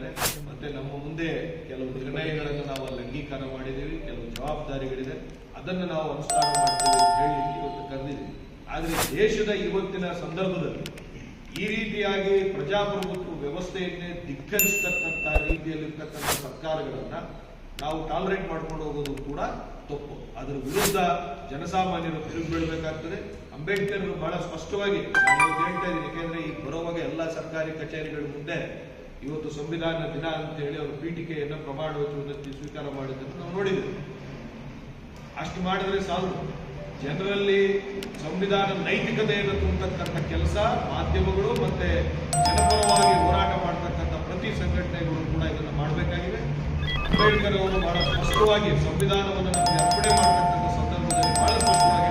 ಹೇಳಿದ್ದಾರೆ ಮತ್ತೆ ನಮ್ಮ ಮುಂದೆ ಕೆಲವು ನಿರ್ಣಯಗಳನ್ನು ನಾವು ಅಲ್ಲಿ ಅಂಗೀಕಾರ ಮಾಡಿದ್ದೀವಿ, ಕೆಲವು ಜವಾಬ್ದಾರಿಗಳಿದೆ. ಅದನ್ನು ನಾವು ಅನುಷ್ಠಾನ ಮಾಡ್ತೀವಿ ಅಂತ ಹೇಳಿ ಇವತ್ತು ಕರೆದಿದ್ದೀವಿ ಆದರೆ ದೇಶದ ಇವತ್ತಿನ ಸಂದರ್ಭದಲ್ಲಿ ಈ ರೀತಿಯಾಗಿ ಪ್ರಜಾಪ್ರಭುತ್ವ ವ್ಯವಸ್ಥೆಯನ್ನೇ ಧಿಕ್ಕರಿಸತಕ್ಕಂಥ ರೀತಿಯಲ್ಲಿರ್ತಕ್ಕಂಥ ಸರ್ಕಾರಗಳನ್ನು ನಾವು ಟಾಲರೇಟ್ ಮಾಡ್ಕೊಂಡು ಹೋಗೋದು ಕೂಡ ತಪ್ಪು. ಅದರ ವಿರುದ್ಧ ಜನಸಾಮಾನ್ಯರು ತಿರುಗಿ ಬೀಳಬೇಕಾಗ್ತದೆ. ಅಂಬೇಡ್ಕರ್ ಬಹಳ ಸ್ಪಷ್ಟವಾಗಿ ನಾನು ಹೇಳ್ತಾ ಇದ್ದೀನಿ, ಯಾಕೆಂದ್ರೆ ಈಗ ಬರೋವಾಗ ಎಲ್ಲ ಸರ್ಕಾರಿ ಕಚೇರಿಗಳ ಮುಂದೆ ಇವತ್ತು ಸಂವಿಧಾನ ದಿನ ಅಂತ ಹೇಳಿ ಅವರು ಪೀಠಿಕೆಯನ್ನು ಪ್ರಮಾಣ ವಚನದಲ್ಲಿ ಸ್ವೀಕಾರ ಮಾಡಿದ್ದನ್ನು ನಾವು ನೋಡಿದ್ದೇವೆ. ಅಷ್ಟು ಮಾಡಿದ್ರೆ ಸಾಲದು ಜನರಲ್ಲಿ ಸಂವಿಧಾನ ನೈತಿಕತೆಯನ್ನು ತುಂಬತಕ್ಕಂಥ ಕೆಲಸ, ಮಾಧ್ಯಮಗಳು ಮತ್ತೆ ಜನಪರವಾಗಿ ಹೋರಾಟ ಮಾಡತಕ್ಕಂಥ ಪ್ರತಿ ಸಂಘಟನೆಗಳು ಕೂಡ ಇದನ್ನು ಮಾಡಬೇಕಾಗಿದೆ. ಅಂಬೇಡ್ಕರ್ ಅವರು ಬಹಳ ಸ್ಪಷ್ಟವಾಗಿ ಸಂವಿಧಾನವನ್ನು ನಮಗೆ ಅರ್ಪಣೆ ಮಾಡತಕ್ಕಂಥ ಸಂದರ್ಭದಲ್ಲಿ ಬಹಳ ಸ್ಪಷ್ಟವಾಗಿ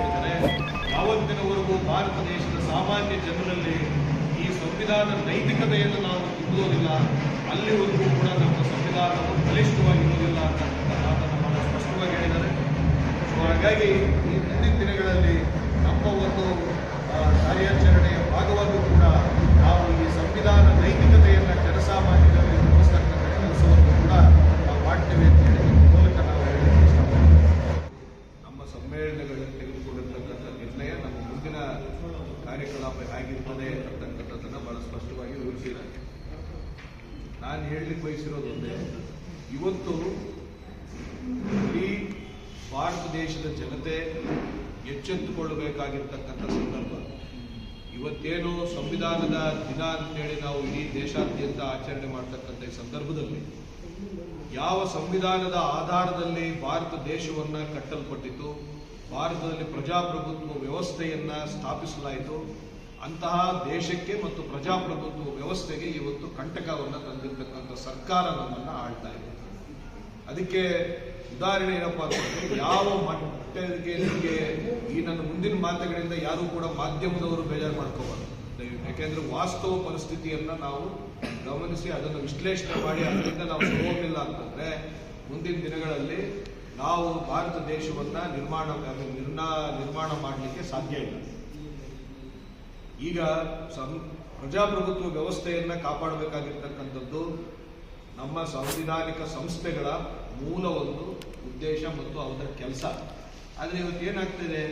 ಯಾವತ್ತಿನವರೆಗೂ ಭಾರತ ದೇಶದ ಸಾಮಾನ್ಯ ಜನರಲ್ಲಿ ಈ ಸಂವಿಧಾನ ನೈತಿಕತೆಯನ್ನು ನಾವು ತುಂಬುವುದಿಲ್ಲ ಅಲ್ಲಿವರೆಗೂ ಕೂಡ ನಮ್ಮ ಸಂವಿಧಾನವು ಬಲಿಷ್ಠವಾಗಿರುವುದಿಲ್ಲ ಅಂತಕ್ಕಂಥ ಮಾತನ್ನು ಬಹಳ ಸ್ಪಷ್ಟವಾಗಿ ಹೇಳಿದ್ದಾರೆ. ಸೊ ಹಾಗಾಗಿ ಈ ಮುಂದಿನ ದಿನಗಳಲ್ಲಿ ನಮ್ಮ ಒಂದು ಆ, ಹೇಳಲಿಕ್ಕೆ ಬಯಸಿರೋದೊಂದೇ ಇವತ್ತು ಇಡೀ ಭಾರತ ದೇಶದ ಜನತೆ ಎಚ್ಚೆತ್ತುಕೊಳ್ಳಬೇಕಾಗಿರ್ತಕ್ಕಂಥ ಸಂದರ್ಭ. ಇವತ್ತೇನು ಸಂವಿಧಾನದ ದಿನ ಅಂತೇಳಿ ನಾವು ಇಡೀ ದೇಶಾದ್ಯಂತ ಆಚರಣೆ ಮಾಡ್ತಕ್ಕಂಥ ಸಂದರ್ಭದಲ್ಲಿ ಯಾವ ಸಂವಿಧಾನದ ಆಧಾರದಲ್ಲಿ ಭಾರತ ದೇಶವನ್ನ ಕಟ್ಟಲ್ಪಟ್ಟಿತು ಭಾರತದಲ್ಲಿ ಪ್ರಜಾಪ್ರಭುತ್ವ ವ್ಯವಸ್ಥೆಯನ್ನ ಸ್ಥಾಪಿಸಲಾಯಿತು ಅಂತಹ ದೇಶಕ್ಕೆ ಮತ್ತು ಪ್ರಜಾಪ್ರಭುತ್ವ ವ್ಯವಸ್ಥೆಗೆ ಇವತ್ತು ಕಂಟಕವನ್ನು ತಂದಿರತಕ್ಕಂಥ ಸರ್ಕಾರ ನಮ್ಮನ್ನ ಆಳ್ತಾ ಇದೆ. ಅದಕ್ಕೆ ಉದಾಹರಣೆ ಏನಪ್ಪಾ ಅಂತಂದ್ರೆ ಯಾವ ಮಟ್ಟಿಗೆ ನಿಮಗೆ ಈ ನನ್ನ ಮುಂದಿನ ಮಾತುಗಳಿಂದ ಯಾರು ಕೂಡ ಮಾಧ್ಯಮದವರು ಬೇಜಾರು ಮಾಡ್ಕೋಬಾರ್ದು. ಯಾಕೆಂದ್ರೆ ವಾಸ್ತವ ಪರಿಸ್ಥಿತಿಯನ್ನ ನಾವು ಗಮನಿಸಿ, ಅದನ್ನು ವಿಶ್ಲೇಷಣೆ ಮಾಡಿ, ಅದರಿಂದ ನಾವು ಹೋಗಲಿಲ್ಲ ಅಂತಂದ್ರೆ ಮುಂದಿನ ದಿನಗಳಲ್ಲಿ ನಾವು ಭಾರತ ದೇಶವನ್ನ ನಿರ್ಮಾಣ ನಿರ್ಮಾಣ ಮಾಡಲಿಕ್ಕೆ ಸಾಧ್ಯ ಇಲ್ಲ. ಈಗ ಸಂ- ಪ್ರಜಾಪ್ರಭುತ್ವ ವ್ಯವಸ್ಥೆಯನ್ನು ಕಾಪಾಡಬೇಕಾಗಿರ್ತಕ್ಕಂಥದ್ದು ನಮ್ಮ ಸಂವಿಧಾನಿಕ ಸಂಸ್ಥೆಗಳ ಮೂಲ ಒಂದು ಉದ್ದೇಶ ಮತ್ತು ಅವರ ಕೆಲಸ. ಆದರೆ ಇವತ್ತು ಏನಾಗ್ತಿದೆ?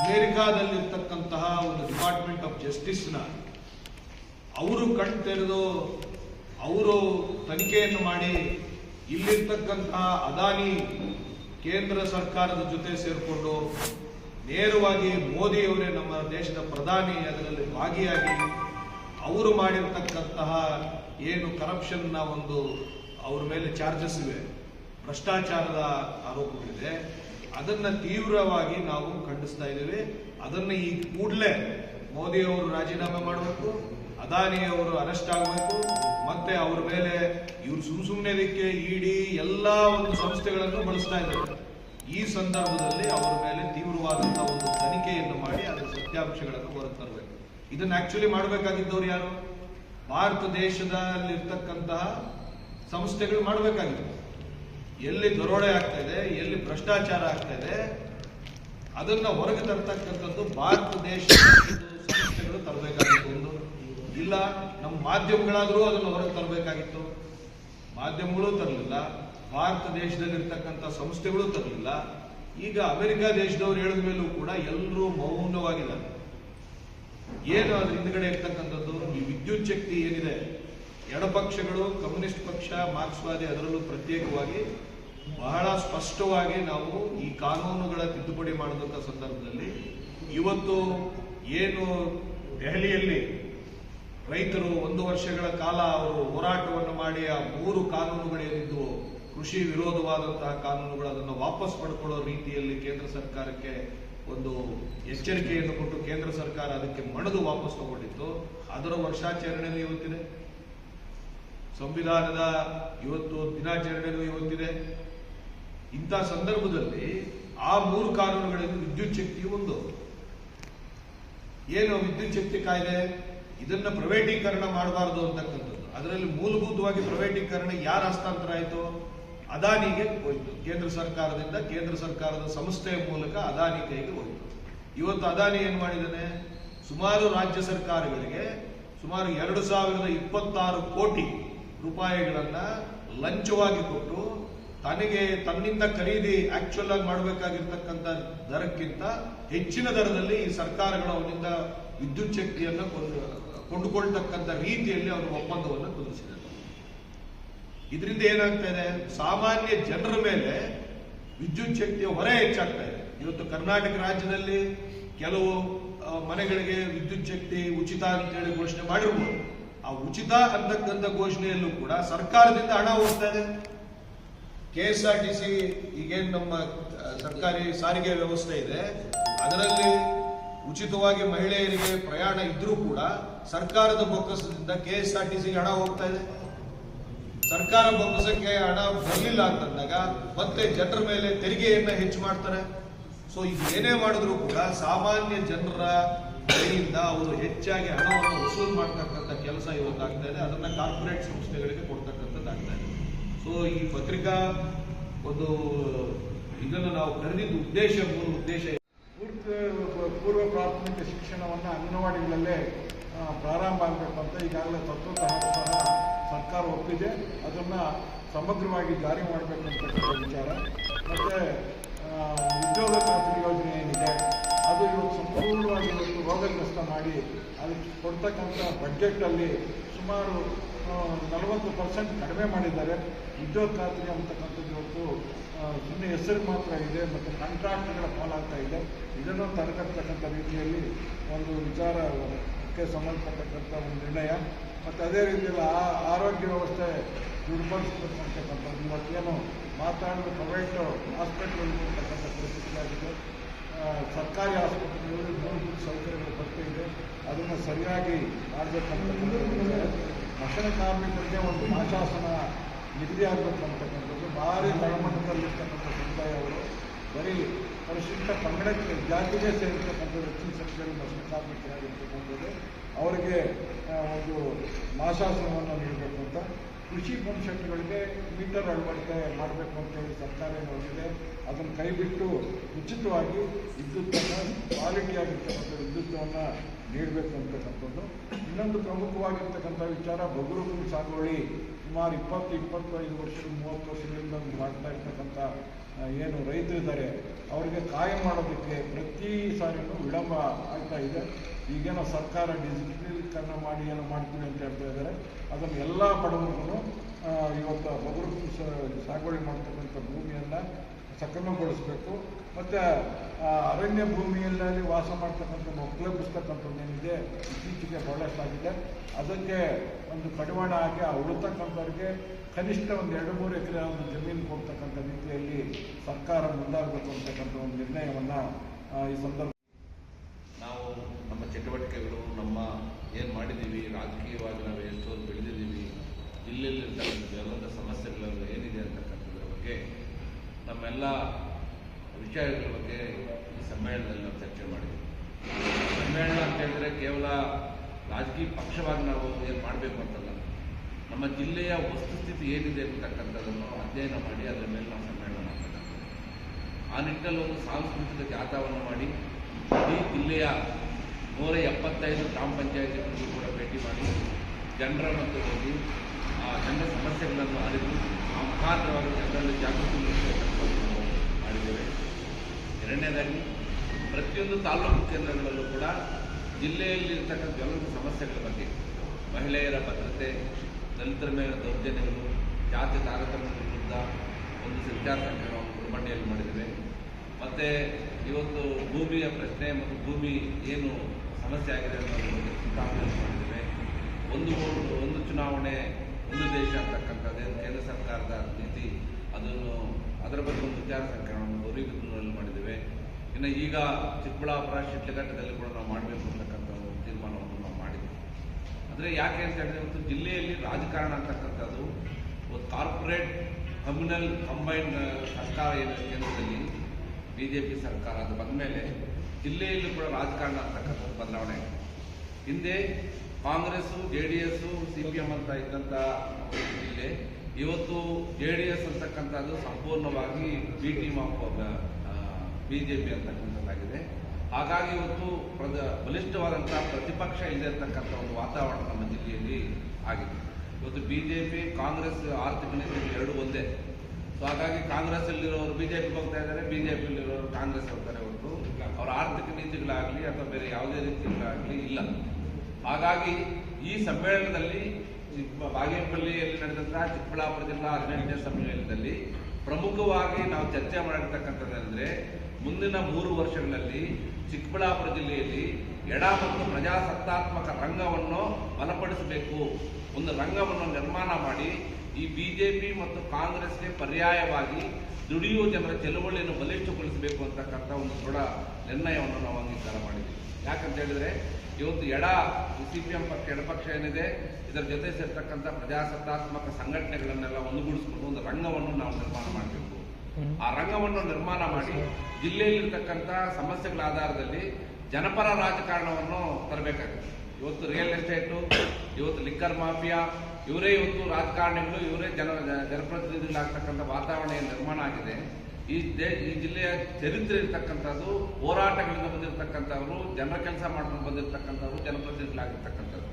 ಅಮೆರಿಕಾದಲ್ಲಿರ್ತಕ್ಕಂತಹ ಒಂದು ಡಿಪಾರ್ಟ್ಮೆಂಟ್ ಆಫ್ ಜಸ್ಟಿಸ್ನ ಅವರು ಕಣ್ ತೆರೆದು ಅವರು ತನಿಖೆಯನ್ನು ಮಾಡಿ ಇಲ್ಲಿರ್ತಕ್ಕಂತಹ ಅದಾನಿ ಕೇಂದ್ರ ಸರ್ಕಾರದ ಜೊತೆ ಸೇರಿಕೊಂಡು ನೇರವಾಗಿ ಮೋದಿಯವರೇ ನಮ್ಮ ದೇಶದ ಪ್ರಧಾನಿ, ಅದರಲ್ಲಿ ಭಾಗಿಯಾಗಿ ಅವರು ಮಾಡಿರ್ತಕ್ಕಂತಹ ಏನು ಕರಪ್ಷನ್ನ ಒಂದು ಅವ್ರ ಮೇಲೆ ಚಾರ್ಜಸ್ ಇವೆ, ಭ್ರಷ್ಟಾಚಾರದ ಆರೋಪಗಳಿದೆ, ಅದನ್ನು ತೀವ್ರವಾಗಿ ನಾವು ಖಂಡಿಸ್ತಾ ಇದ್ದೇವೆ. ಅದನ್ನು ಈ ಕೂಡಲೇ ಮೋದಿಯವರು ರಾಜೀನಾಮೆ ಮಾಡಬೇಕು ಅದಾನಿಯವರು ಅರೆಸ್ಟ್ ಆಗಬೇಕು, ಮತ್ತೆ ಅವ್ರ ಮೇಲೆ ಇವ್ರು ಸುಮ್ ಸುಮ್ಮನೆ ಇಡಿ ಎಲ್ಲ ಒಂದು ಸಂಸ್ಥೆಗಳನ್ನು ಬಳಸ್ತಾ ಇದ್ದಾರೆ. ಈ ಸಂದರ್ಭದಲ್ಲಿ ಅವರ ಮೇಲೆ ತೀವ್ರವಾದಂತಹ ಒಂದು ತನಿಖೆಯನ್ನು ಮಾಡಿ ಅದರ ಸತ್ಯಾಂಶಗಳನ್ನು ಹೊರಗೆ ತರಬೇಕು ಇದನ್ನ ಆಕ್ಚುಲಿ ಮಾಡಬೇಕಾಗಿದ್ದವ್ರು ಯಾರು? ಭಾರತ ದೇಶದಲ್ಲಿರ್ತಕ್ಕಂತಹ ಸಂಸ್ಥೆಗಳು ಮಾಡಬೇಕಾಗಿತ್ತು. ಎಲ್ಲಿ ದರೋಡೆ ಆಗ್ತಾ ಇದೆ, ಎಲ್ಲಿ ಭ್ರಷ್ಟಾಚಾರ ಆಗ್ತಾ ಇದೆ, ಅದನ್ನ ಹೊರಗೆ ತರ್ತಕ್ಕಂಥದ್ದು ಭಾರತ ದೇಶದ ಸಂಸ್ಥೆಗಳು ತರಬೇಕಾಗಿತ್ತು ಒಂದು. ಇಲ್ಲ ನಮ್ಮ ಮಾಧ್ಯಮಗಳಾದರೂ ಅದನ್ನು ಹೊರಗೆ ತರಬೇಕಾಗಿತ್ತು. ಮಾಧ್ಯಮಗಳು ತರಲಿಲ್ಲ. ಭಾರತ ದೇಶದಲ್ಲಿರ್ತಕ್ಕಂಥ ಸಂಸ್ಥೆಗಳು ತರಲಿಲ್ಲ. ಈಗ ಅಮೆರಿಕ ದೇಶದವರು ಹೇಳಿದ ಮೇಲೂ ಕೂಡ ಎಲ್ಲರೂ ಮೌನವಾಗಿದ್ದಾರೆ. ಏನು ಅದ್ರ ಹಿಂದ್ಗಡೆ ಇರ್ತಕ್ಕಂಥದ್ದು? ಈ ವಿದ್ಯುತ್ ಶಕ್ತಿ ಏನಿದೆ? ಎಡಪಕ್ಷಗಳು, ಕಮ್ಯುನಿಸ್ಟ್ ಪಕ್ಷ, ಮಾರ್ಕ್ಸ್ವಾದಿ ಅದರಲ್ಲೂ ಪ್ರತ್ಯೇಕವಾಗಿ ಬಹಳ ಸ್ಪಷ್ಟವಾಗಿ ನಾವು ಈ ಕಾನೂನುಗಳ ತಿದ್ದುಪಡಿ ಮಾಡಿದಂಥ ಸಂದರ್ಭದಲ್ಲಿ ಇವತ್ತು ಏನು ದೆಹಲಿಯಲ್ಲಿ ರೈತರು ಒಂದು ವರ್ಷಗಳ ಕಾಲ ಅವರು ಹೋರಾಟವನ್ನು ಮಾಡಿ ಆ ಮೂರು ಕಾನೂನುಗಳೇನಿದ್ವು ಕೃಷಿ ವಿರೋಧವಾದಂತಹ ಕಾನೂನುಗಳು ಅದನ್ನು ವಾಪಸ್ ಪಡ್ಕೊಳ್ಳೋ ರೀತಿಯಲ್ಲಿ ಕೇಂದ್ರ ಸರ್ಕಾರಕ್ಕೆ ಒಂದು ಎಚ್ಚರಿಕೆಯನ್ನು ಕೊಟ್ಟು ಕೇಂದ್ರ ಸರ್ಕಾರ ಅದಕ್ಕೆ ಮಣದು ವಾಪಸ್ ತಗೊಂಡಿತ್ತು. ಅದರ ವರ್ಷಾಚರಣೆನೂ ಇವತ್ತಿದೆ. ಸಂವಿಧಾನದ ಇವತ್ತು ದಿನಾಚರಣೆನೂ ಇವತ್ತಿದೆ. ಇಂಥ ಸಂದರ್ಭದಲ್ಲಿ ಆ ಮೂರು ಕಾನೂನುಗಳಲ್ಲಿ ವಿದ್ಯುತ್ ಶಕ್ತಿ ಒಂದು. ಏನು ವಿದ್ಯುತ್ ಶಕ್ತಿ ಕಾಯ್ದೆ? ಇದನ್ನ ಪ್ರೈವೇಟೀಕರಣ ಮಾಡಬಾರದು ಅಂತಕ್ಕಂಥದ್ದು. ಅದರಲ್ಲಿ ಮೂಲಭೂತವಾಗಿ ಪ್ರೈವೇಟೀಕರಣ ಯಾರ ಹಸ್ತಾಂತರ ಆಯಿತು? ಅದಾನಿಗೆ ಹೋಯ್ತು. ಕೇಂದ್ರ ಸರ್ಕಾರದಿಂದ ಕೇಂದ್ರ ಸರ್ಕಾರದ ಸಂಸ್ಥೆಯ ಮೂಲಕ ಅದಾನಿ ಕೈಗೆ ಹೋಯ್ತು. ಇವತ್ತು ಅದಾನಿ ಏನು ಮಾಡಿದ್ದಾನೆ? ಸುಮಾರು ರಾಜ್ಯ ಸರ್ಕಾರಗಳಿಗೆ ಸುಮಾರು ಎರಡು ಸಾವಿರದ ಇಪ್ಪತ್ತಾರು ಕೋಟಿ ರೂಪಾಯಿಗಳನ್ನ ಲಂಚವಾಗಿ ಕೊಟ್ಟು ತನಗೆ ತನ್ನಿಂದ ಖರೀದಿ ಆಕ್ಚುಲ್ ಆಗಿ ಮಾಡಬೇಕಾಗಿರ್ತಕ್ಕಂಥ ದರಕ್ಕಿಂತ ಹೆಚ್ಚಿನ ದರದಲ್ಲಿ ಈ ಸರ್ಕಾರಗಳು ಅವನಿಂದ ವಿದ್ಯುತ್ ಶಕ್ತಿಯನ್ನು ಕೊಂಡು- ಕೊಂಡುಕೊಳ್ತಕ್ಕಂಥ ರೀತಿಯಲ್ಲಿ ಅವರು ಒಪ್ಪಂದವನ್ನು ಕುದುರಿಸಿದ್ದಾರೆ ಇದರಿಂದ ಏನಾಗ್ತಾ ಇದೆ? ಸಾಮಾನ್ಯ ಜನರ ಮೇಲೆ ವಿದ್ಯುತ್ ಶಕ್ತಿಯ ಹೊರೆ ಹೆಚ್ಚಾಗ್ತಾ ಇದೆ. ಇವತ್ತು ಕರ್ನಾಟಕ ರಾಜ್ಯದಲ್ಲಿ ಕೆಲವು ಮನೆಗಳಿಗೆ ವಿದ್ಯುತ್ ಶಕ್ತಿ ಉಚಿತ ಅಂತ ಹೇಳಿ ಘೋಷಣೆ ಮಾಡಿರ್ಬೋದು. ಆ ಉಚಿತ ಅಂತಕ್ಕಂಥ ಘೋಷಣೆಯಲ್ಲೂ ಕೂಡ ಸರ್ಕಾರದಿಂದ ಹಣ ಹೋಗ್ತಾ ಇದೆ. K S R T C ಈಗೇನು ನಮ್ಮ ಸರ್ಕಾರಿ ಸಾರಿಗೆ ವ್ಯವಸ್ಥೆ ಇದೆ. ಅದರಲ್ಲಿ ಉಚಿತವಾಗಿ ಮಹಿಳೆಯರಿಗೆ ಪ್ರಯಾಣ ಇದ್ರೂ ಕೂಡ ಸರ್ಕಾರದ ಬೊಕ್ಕಸದಿಂದ ಕೆ ಎಸ್ ಆರ್ ಟಿ ಹಣ ಹೋಗ್ತಾ ಇದೆ. ಸರ್ಕಾರ ಬೊಕ್ಕಸಕ್ಕೆ ಹಣ ಬರಲಿಲ್ಲ ಅಂತಂದಾಗ ಮತ್ತೆ ಜನರ ಮೇಲೆ ತೆರಿಗೆಯನ್ನ ಹೆಚ್ಚು ಮಾಡ್ತಾರೆ. ಸೊ ಈಗ ಏನೇ ಮಾಡಿದ್ರು ಕೂಡ ಸಾಮಾನ್ಯ ಜನರ ಕೈಯಿಂದ ಅವರು ಹೆಚ್ಚಾಗಿ ಹಣವನ್ನು ವಸೂಲು ಮಾಡ್ತಕ್ಕಂಥ ಕೆಲಸ ಇವತ್ತಾಗ್ತಾ ಇದೆ. ಅದನ್ನ ಕಾರ್ಪೊರೇಟ್ ಸಂಸ್ಥೆಗಳಿಗೆ ಕೊಡ್ತಕ್ಕಂಥದ್ದಾಗ್ತಾ ಇದೆ. ಸೊ ಈ ಪತ್ರಿಕಾ ಒಂದು, ಇದನ್ನು ನಾವು ಕರೆದಿದ್ದ ಉದ್ದೇಶ, ಮೂಲ ಉದ್ದೇಶ ಪೂರ್ವ ಪ್ರಾಥಮಿಕ ಶಿಕ್ಷಣವನ್ನು ಅಂಗನವಾಡಿಗಳಲ್ಲೇ ಪ್ರಾರಂಭ ಆಗಬೇಕು ಅಂತ ಈಗಾಗಲೇ ತತ್ವತಃ ಸಹ ಒಪ್ಪಿದೆ ಅದನ್ನು ಸಮಗ್ರವಾಗಿ ಜಾರಿ ಮಾಡಬೇಕು ಅಂತಕ್ಕಂಥ ವಿಚಾರ. ಮತ್ತು ಉದ್ಯೋಗ ಖಾತ್ರಿ ಯೋಜನೆ ಏನಿದೆ, ಅದು ಇವತ್ತು ಸಂಪೂರ್ಣವಾಗಿ ಇವತ್ತು ರೋಗಗ್ರಸ್ತ ಮಾಡಿ ಅದಕ್ಕೆ ಕೊಡ್ತಕ್ಕಂಥ ಬಜೆಟಲ್ಲಿ ಸುಮಾರು ನಲವತ್ತು ಪರ್ಸೆಂಟ್ ಕಡಿಮೆ ಮಾಡಿದ್ದಾರೆ. ಉದ್ಯೋಗ ಖಾತ್ರಿ ಅಂತಕ್ಕಂಥದ್ದು ಇವತ್ತು ಸುಮ್ಮನೆ ಹೆಸರು ಮಾತ್ರ ಇದೆ, ಮತ್ತು ಕಾಂಟ್ರಾಕ್ಟ್ಗಳ ಪಾಲಾಗ್ತಾ ಇದೆ. ಇದನ್ನು ತಡೆಗಟ್ಟತಕ್ಕಂಥ ರೀತಿಯಲ್ಲಿ ಒಂದು ವಿಚಾರಕ್ಕೆ ಸಂಬಂಧಪಟ್ಟಕ್ಕಂಥ ಒಂದು ನಿರ್ಣಯ. ಮತ್ತು ಅದೇ ರೀತಿಯಲ್ಲಿ ಆ ಆರೋಗ್ಯ ವ್ಯವಸ್ಥೆ ದುರ್ಬಲಿಸಬೇಕು ಅಂತಕ್ಕಂಥದ್ದು ಇವತ್ತೇನು ಮಾತಾಡಲು ಪ್ರೈವೇಟ್ ಹಾಸ್ಪಿಟ್ಲ್ ಇರ್ತಕ್ಕಂಥ ಪರಿಸ್ಥಿತಿ ಆಗಿದೆ. ಸರ್ಕಾರಿ ಆಸ್ಪತ್ರೆಗಳಲ್ಲಿ ಮೂಲಭೂತ ಸೌಕರ್ಯಗಳು ಕೊರತೆ ಇದೆ. ಅದನ್ನು ಸರಿಯಾಗಿ ಮಾಡಬೇಕಂತಕ್ಕಂಥದ್ದು. ಮಕ್ಕಳ ಕಾರ್ಮಿಕರಿಗೆ ಒಂದು ಮಾಶಾಸನ ನಿಗದಿ ಆಗಬೇಕು ಅಂತಕ್ಕಂಥದ್ದು ಭಾರಿ ತಳಮಟ್ಟದಲ್ಲಿರ್ತಕ್ಕಂಥ ಸಮುದಾಯ ಅವರು ಬರೀ ಪರಿಶಿಷ್ಟ ಪಂಗಡಕ್ಕೆ ಜಾತಿಗೆ ಸೇರಿರ್ತಕ್ಕಂಥ ಹೆಚ್ಚಿನ ಸಂಖ್ಯೆಯಲ್ಲಿ ಕಾರ್ಮಿಕರಾಗಿರ್ತಕ್ಕಂಥದ್ದು ಅವರಿಗೆ ಒಂದು ಮಾಶಾಸನವನ್ನು ನೀಡಬೇಕು ಅಂತ ಕೃಷಿ ಪಂಚಾಯತ್ಗಳಿಗೆ ಮೀಟರ್ ಅಳವಡಿಕೆ ಮಾಡಬೇಕು ಅಂತೇಳಿ ಸರ್ಕಾರ ಹೊರಟಿದೆ ಅದನ್ನು ಕೈಬಿಟ್ಟು ಉಚಿತವಾಗಿ ವಿದ್ಯುತ್ತನ್ನು ಕ್ವಾಲಿಟಿ ಆಗಿರ್ತಕ್ಕಂಥ ವಿದ್ಯುತ್ತನ್ನು ನೀಡಬೇಕು ಅಂತಕ್ಕಂಥದ್ದು ಇನ್ನೊಂದು ಪ್ರಮುಖವಾಗಿರ್ತಕ್ಕಂಥ ವಿಚಾರ ಬಗುರುಕು ಸಾಗುವಳಿ. ಸುಮಾರು ಇಪ್ಪತ್ತು, ಇಪ್ಪತ್ತೈದು ವರ್ಷ, ಮೂವತ್ತು ವರ್ಷಗಳಿಂದ ಮಾಡ್ತಾ ಇರ್ತಕ್ಕಂಥ ಏನು ರೈತರಿದ್ದಾರೆ, ಅವರಿಗೆ ಕಾಯಂ ಮಾಡೋದಕ್ಕೆ ಪ್ರತಿ ಸಾರಿನೂ ವಿಳಂಬ ಆಗ್ತಾ ಇದೆ. ಈಗೇನೋ ಸರ್ಕಾರ ಡಿಜಿಟಲೀಕರಣ ಮಾಡಿ ಏನೋ ಮಾಡ್ತೀವಿ ಅಂತ ಹೇಳ್ತಾ ಇದ್ದಾರೆ. ಅದನ್ನು ಎಲ್ಲ ಬಡವರಿಗೂ ಇವತ್ತು ಬಗುರು ಸಾಗುವಳಿ ಮಾಡ್ತಕ್ಕಂಥ ಭೂಮಿಯನ್ನು ಸಕ್ರಮಗೊಳಿಸಬೇಕು. ಮತ್ತು ಅರಣ್ಯ ಭೂಮಿಯಲ್ಲಿ ವಾಸ ಮಾಡ್ತಕ್ಕಂಥ ಒಕ್ಕಲೆಬ್ಬಿಸ್ತಕ್ಕಂಥದ್ದು ಏನಿದೆ, ಇತ್ತೀಚೆಗೆ ಬಹಳಷ್ಟಾಗಿದೆ ಅದಕ್ಕೆ ಒಂದು ಕಡಿವಾಣ ಹಾಕಿ ಆ ಉಳಿತಕ್ಕಂಥವ್ರಿಗೆ ಕನಿಷ್ಠ ಒಂದು ಎರಡು ಮೂರು ಎಕರೆ ಒಂದು ಜಮೀನು ಕೊಡ್ತಕ್ಕಂಥ ರೀತಿಯಲ್ಲಿ ಸರ್ಕಾರ ಮುಂದಾಗಬೇಕು ಅಂತಕ್ಕಂಥ ಒಂದು ನಿರ್ಣಯವನ್ನು ಈ ಸಂದರ್ಭ ಚಟುವಟಿಕೆಗಳು ನಮ್ಮ ಏನು ಮಾಡಿದ್ದೀವಿ ರಾಜಕೀಯವಾಗಿ ನಾವು ಎಷ್ಟೋ ಬೆಳೆದಿದ್ದೀವಿ ಜಿಲ್ಲೆಯಲ್ಲಿರ್ತಕ್ಕಂಥ ಜನರ ಸಮಸ್ಯೆಗಳೆಲ್ಲ ಏನಿದೆ ಅಂತಕ್ಕಂಥದ್ರ ಬಗ್ಗೆ ನಮ್ಮೆಲ್ಲ ವಿಷಯಗಳ ಬಗ್ಗೆ ಈ ಸಮ್ಮೇಳನದಲ್ಲಿ ನಾವು ಚರ್ಚೆ ಮಾಡಿದ್ದೀವಿ ಸಮ್ಮೇಳನ ಅಂತ ಹೇಳಿದ್ರೆ ಕೇವಲ ರಾಜಕೀಯ ಪಕ್ಷವಾಗಿ ನಾವು ಏನು ಮಾಡಬೇಕು ಅಂತಲ್ಲ, ನಮ್ಮ ಜಿಲ್ಲೆಯ ವಸ್ತುಸ್ಥಿತಿ ಏನಿದೆ ಅಂತಕ್ಕಂಥದ್ದನ್ನು ಅಧ್ಯಯನ ಮಾಡಿ ಅದರ ಮೇಲೆ ನಾವು ಸಮ್ಮೇಳನ ಮಾಡಬೇಕಾಗ್ತದೆ ಆ ನಿಟ್ಟಿನಲ್ಲಿ ಒಂದು ಸಾಂಸ್ಕೃತಿಕ ಜಾಥಾವನ್ನು ಮಾಡಿ, ಇಡೀ ಜಿಲ್ಲೆಯ ನೂರ ಎಪ್ಪತ್ತೈದು ಗ್ರಾಮ ಪಂಚಾಯತಿಗಳಿಗೂ ಕೂಡ ಭೇಟಿ ಮಾಡಿ ಜನರ ಹೋಗಿ, ಆ ಜನರ ಸಮಸ್ಯೆಗಳನ್ನು ಅರಿತು, ಆ ಮುಖಾಂತರವಾಗಿ ಜನರಲ್ಲಿ ಜಾಗೃತಿ ಮಾಡಿದ್ದೇವೆ. ಎರಡನೇದಾಗಿ, ಪ್ರತಿಯೊಂದು ತಾಲೂಕು ಕೇಂದ್ರಗಳಲ್ಲೂ ಕೂಡ ಜಿಲ್ಲೆಯಲ್ಲಿರ್ತಕ್ಕಂಥ ಕೆಲವೊಂದು ಸಮಸ್ಯೆಗಳ ಬಗ್ಗೆ ಮಹಿಳೆಯರ ಭದ್ರತೆ, ದಲಿತರ ಮೇಲೆ ದೌರ್ಜನ್ಯಗಳು, ಜಾತಿ ತಾರತಮ್ಯದ ವಿರುದ್ಧ ಒಂದು ಸಂಚಾರ ಸಂಕಿರಣವನ್ನು ಗುರುಮಂಡಿಯಲ್ಲಿ ಮಾಡಿದ್ದೇವೆ. ಮತ್ತು ಇವತ್ತು ಭೂಮಿಯ ಪ್ರಶ್ನೆ ಮತ್ತು ಭೂಮಿ ಏನು ಸಮಸ್ಯೆ ಆಗಿದೆ ಅನ್ನೋದ್ರ ಚಿಂತಾಮಣಿ ಮಾಡಿದ್ದೇವೆ. ಒಂದು ಒಂದು ಚುನಾವಣೆ, ಒಂದು ದೇಶ ಅಂತಕ್ಕಂಥದ್ದೇನು ಕೇಂದ್ರ ಸರ್ಕಾರದ ನೀತಿ, ಅದನ್ನು ಅದರ ಬಗ್ಗೆ ಒಂದು ವಿಚಾರ ಸಂಕಿರಣವನ್ನು ಗೌರಿಬಿದೂರಿನಲ್ಲಿ ಮಾಡಿದ್ದೇವೆ. ಇನ್ನು ಈಗ ಚಿಕ್ಕಬಳ್ಳಾಪುರ, ಶಿಡ್ಲಘಟ್ಟದಲ್ಲಿ ಕೂಡ ನಾವು ಮಾಡಬೇಕು ಅಂತಕ್ಕಂಥ ಒಂದು ತೀರ್ಮಾನವನ್ನು ನಾವು ಮಾಡಿದ್ದೇವೆ ಅಂದರೆ ಯಾಕೆ ಅಂತ ಹೇಳಿದ್ರೆ ಇವತ್ತು ಜಿಲ್ಲೆಯಲ್ಲಿ ರಾಜಕಾರಣ ಅಂತಕ್ಕಂಥದ್ದು, ಒಂದು ಕಾರ್ಪೊರೇಟ್ ಕಮ್ಯುನಲ್ ಕಂಬೈನ್ಡ್ ಸರ್ಕಾರ ಏನಿದೆ ಕೇಂದ್ರದಲ್ಲಿ ಬಿ ಜೆ ಪಿ ಸರ್ಕಾರ ಅದು ಬಂದಮೇಲೆ ಜಿಲ್ಲೆಯಲ್ಲೂ ಕೂಡ ರಾಜಕಾರಣ ಅಂತಕ್ಕಂಥದ್ದು ಬದಲಾವಣೆ ಹಿಂದೆ Congress, J D S, C P ಅಂತ ಇದ್ದಂಥ ಜಿಲ್ಲೆ ಇವತ್ತು ಜೆ ಡಿ ಎಸ್ ಅಂತಕ್ಕಂಥದ್ದು ಸಂಪೂರ್ಣವಾಗಿ B team of B J P ಅಂತಕ್ಕಂಥದ್ದಾಗಿದೆ. ಹಾಗಾಗಿ ಇವತ್ತು ಪ್ರದ ಬಲಿಷ್ಠವಾದಂಥ ಪ್ರತಿಪಕ್ಷ ಇದೆ ಅಂತಕ್ಕಂಥ ಒಂದು ವಾತಾವರಣ ನಮ್ಮ ಜಿಲ್ಲೆಯಲ್ಲಿ ಆಗಿದೆ. ಇವತ್ತು ಬಿಜೆಪಿ ಕಾಂಗ್ರೆಸ್ ಆರ್ಥಿಕ ನೀತಿ ಎರಡು ಒಂದೇ. ಸೊ ಹಾಗಾಗಿ ಕಾಂಗ್ರೆಸ್ ಅಲ್ಲಿರೋರು ಪಿ ಹೋಗ್ತಾ ಇದ್ದಾರೆ ಬಿಜೆಪಿಯಲ್ಲಿರೋರು ಕಾಂಗ್ರೆಸ್ ಹೋಗ್ತಾರೆ. ಅವರ ಆರ್ಥಿಕ ನೀತಿಗಳಾಗಲಿ ಅಥವಾ ಬೇರೆ ಯಾವುದೇ ರೀತಿಗಳಾಗಲಿ ಇಲ್ಲ. ಹಾಗಾಗಿ ಈ ಸಮ್ಮೇಳನದಲ್ಲಿ ಚಿಕ್ಕ ಬಾಗೇಪಲ್ಲಿಯಲ್ಲಿ ನಡೆದಂತಹ ಚಿಕ್ಕಬಳ್ಳಾಪುರ ಜಿಲ್ಲಾ ಹದಿನೆಂಟನೇ ಸಮ್ಮೇಳನದಲ್ಲಿ ಪ್ರಮುಖವಾಗಿ ನಾವು ಚರ್ಚೆ ಮಾಡಿರ್ತಕ್ಕಂಥದ್ದಂದ್ರೆ ಮುಂದಿನ ಮೂರು ವರ್ಷಗಳಲ್ಲಿ ಚಿಕ್ಕಬಳ್ಳಾಪುರ ಜಿಲ್ಲೆಯಲ್ಲಿ ಎಡ ಮತ್ತು ಪ್ರಜಾಸತ್ತಾತ್ಮಕ ರಂಗವನ್ನು ಬಲಪಡಿಸಬೇಕು. ಒಂದು ರಂಗವನ್ನು ನಿರ್ಮಾಣ ಮಾಡಿ ಈ ಬಿಜೆಪಿ ಮತ್ತು ಕಾಂಗ್ರೆಸ್ಗೆ ಪರ್ಯಾಯವಾಗಿ ದುಡಿಯುವ ಜನರ ಚಳುವಳಿಯನ್ನು ಬಲಿಷ್ಠಗೊಳಿಸಬೇಕು ಅಂತಕ್ಕಂಥ ಒಂದು ದೃಢ ನಿರ್ಣಯವನ್ನು ನಾವು ಅಂಗೀಕಾರ ಮಾಡಿದ್ದೀವಿ. ಯಾಕಂತ ಹೇಳಿದ್ರೆ, ಇವತ್ತು ಎಡ ಸಿ ಪಕ್ಷ ಎಡಪಕ್ಷ ಏನಿದೆ, ಇದರ ಜೊತೆ ಸೇರ್ತಕ್ಕಂಥ ಪ್ರಜಾಸತ್ತಾತ್ಮಕ ಸಂಘಟನೆಗಳನ್ನೆಲ್ಲ ಒಂದುಗೂಡಿಸಿಕೊಂಡು ಒಂದು ರಂಗವನ್ನು ನಾವು ನಿರ್ಮಾಣ ಮಾಡಬೇಕು. ಆ ರಂಗವನ್ನು ನಿರ್ಮಾಣ ಮಾಡಿ ಜಿಲ್ಲೆಯಲ್ಲಿರ್ತಕ್ಕಂಥ ಸಮಸ್ಯೆಗಳ ಆಧಾರದಲ್ಲಿ ಜನಪರ ರಾಜಕಾರಣವನ್ನು ತರಬೇಕಾಗುತ್ತೆ. ಇವತ್ತು ರಿಯಲ್ ಎಸ್ಟೇಟು ಇವತ್ತು ಲಿಕ್ಕರ್ ಮಾಫಿಯಾ ಇವರೇ ಇವತ್ತು ರಾಜಕಾರಣಿಗಳು, ಇವರೇ ಜನ ಜನಪ್ರತಿನಿಧಿಗಳಾಗ್ತಕ್ಕಂಥ ವಾತಾವರಣ ನಿರ್ಮಾಣ ಆಗಿದೆ. ಈ ಈ ಜಿಲ್ಲೆಯ ಚರಿತ್ರೆ ಇರ್ತಕ್ಕಂಥದ್ದು, ಹೋರಾಟಗಳಿಂದ ಬಂದಿರತಕ್ಕಂಥವ್ರು, ಜನರ ಕೆಲಸ ಮಾಡ್ಕೊಂಡು ಬಂದಿರತಕ್ಕಂಥವ್ರು ಜನಪ್ರತಿನಿಧಿಗಳಾಗಿರ್ತಕ್ಕಂಥದ್ದು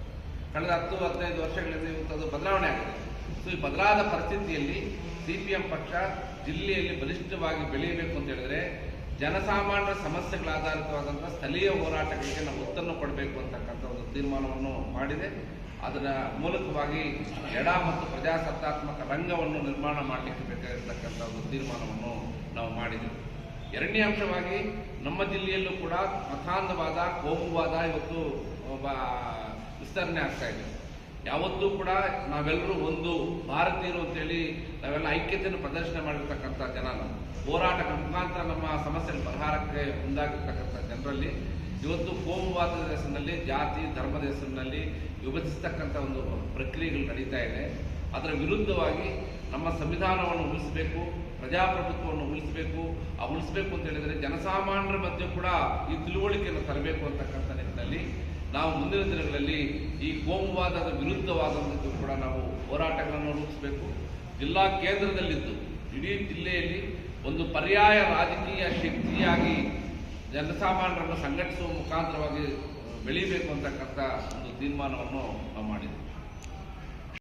ಕಳೆದ ಹತ್ತು, ಹದಿನೈದು ವರ್ಷಗಳಿಂದ ಇವತ್ತು ಅದು ಬದಲಾವಣೆ ಆಗಿದೆ. ಸೊ ಈ ಬದಲಾದ ಪರಿಸ್ಥಿತಿಯಲ್ಲಿ ಸಿ ಪಿ ಎಂ ಪಕ್ಷ ಜಿಲ್ಲೆಯಲ್ಲಿ ಬಲಿಷ್ಠವಾಗಿ ಬೆಳೆಯಬೇಕು ಅಂತ ಹೇಳಿದ್ರೆ ಜನಸಾಮಾನ್ಯರ ಸಮಸ್ಯೆಗಳ ಆಧಾರಿತವಾದಂತಹ ಸ್ಥಳೀಯ ಹೋರಾಟಗಳಿಗೆ ನಾವು ಒತ್ತನ್ನು ಕೊಡಬೇಕು ಅಂತಕ್ಕಂಥ ಒಂದು ತೀರ್ಮಾನವನ್ನು ಮಾಡಿದೆ. ಅದರ ಮೂಲಕವಾಗಿ ಎಡ ಮತ್ತು ಪ್ರಜಾಸತ್ತಾತ್ಮಕ ರಂಗವನ್ನು ನಿರ್ಮಾಣ ಮಾಡಲಿಕ್ಕೆ ಬೇಕಾಗಿರ್ತಕ್ಕಂಥ ಒಂದು ತೀರ್ಮಾನವನ್ನು ನಾವು ಮಾಡಿದೆವು ಎರಡನೇ ಅಂಶವಾಗಿ ನಮ್ಮ ಜಿಲ್ಲೆಯಲ್ಲೂ ಕೂಡ ಮತಾಂಧವಾದ, ಕೋಮುವಾದ ಇವತ್ತು ವಿಸ್ತರಣೆ ಆಗ್ತಾ ಇದೆ. ಯಾವತ್ತೂ ಕೂಡ ನಾವೆಲ್ಲರೂ ಒಂದು ಭಾರತೀಯರು ಅಂತೇಳಿ ನಾವೆಲ್ಲ ಐಕ್ಯತೆಯನ್ನು ಪ್ರದರ್ಶನ ಮಾಡಿರ್ತಕ್ಕಂಥ ಜನ ನಾವು. ಹೋರಾಟಗಳ ಮುಖಾಂತರ ನಮ್ಮ ಸಮಸ್ಯೆ ಪರಿಹಾರಕ್ಕೆ ಮುಂದಾಗಿರ್ತಕ್ಕಂಥ ಜನರಲ್ಲಿ, ಇವತ್ತು ಕೋಮುವಾದದ ಹೆಸರಿನಲ್ಲಿ ಜಾತಿ ಧರ್ಮದ ಹೆಸರಿನಲ್ಲಿ ವಿಭಜಿಸ್ತಕ್ಕಂಥ ಒಂದು ಪ್ರಕ್ರಿಯೆಗಳು ನಡೀತಾ ಇದೆ. ಅದರ ವಿರುದ್ಧವಾಗಿ ನಮ್ಮ ಸಂವಿಧಾನವನ್ನು ಉಳಿಸಬೇಕು, ಪ್ರಜಾಪ್ರಭುತ್ವವನ್ನು ಉಳಿಸಬೇಕು. ಆ ಉಳಿಸಬೇಕು ಅಂತ ಹೇಳಿದರೆ ಜನಸಾಮಾನ್ಯರ ಮಧ್ಯೆ ಕೂಡ ಈ ತಿಳುವಳಿಕೆಯನ್ನು ತರಬೇಕು ಅಂತಕ್ಕಂಥ ನಿಟ್ಟಿನಲ್ಲಿ ನಾವು ಮುಂದಿನ ದಿನಗಳಲ್ಲಿ ಈ ಕೋಮುವಾದದ ವಿರುದ್ಧವಾದಂಥದ್ದು ಕೂಡ ನಾವು ಹೋರಾಟಗಳನ್ನು ರೂಪಿಸಬೇಕು. ಜಿಲ್ಲಾ ಕೇಂದ್ರದಲ್ಲಿದ್ದು, ಇಡೀ ಜಿಲ್ಲೆಯಲ್ಲಿ ಒಂದು ಪರ್ಯಾಯ ರಾಜಕೀಯ ಶಕ್ತಿಯಾಗಿ ಜನಸಾಮಾನ್ಯರನ್ನು ಸಂಘಟಿಸುವ ಮುಖಾಂತರವಾಗಿ ಬೆಳೀಬೇಕು ಅಂತಕ್ಕಂಥ ಒಂದು ತೀರ್ಮಾನವನ್ನು ನಾವು ಮಾಡಿದ್ದೀವಿ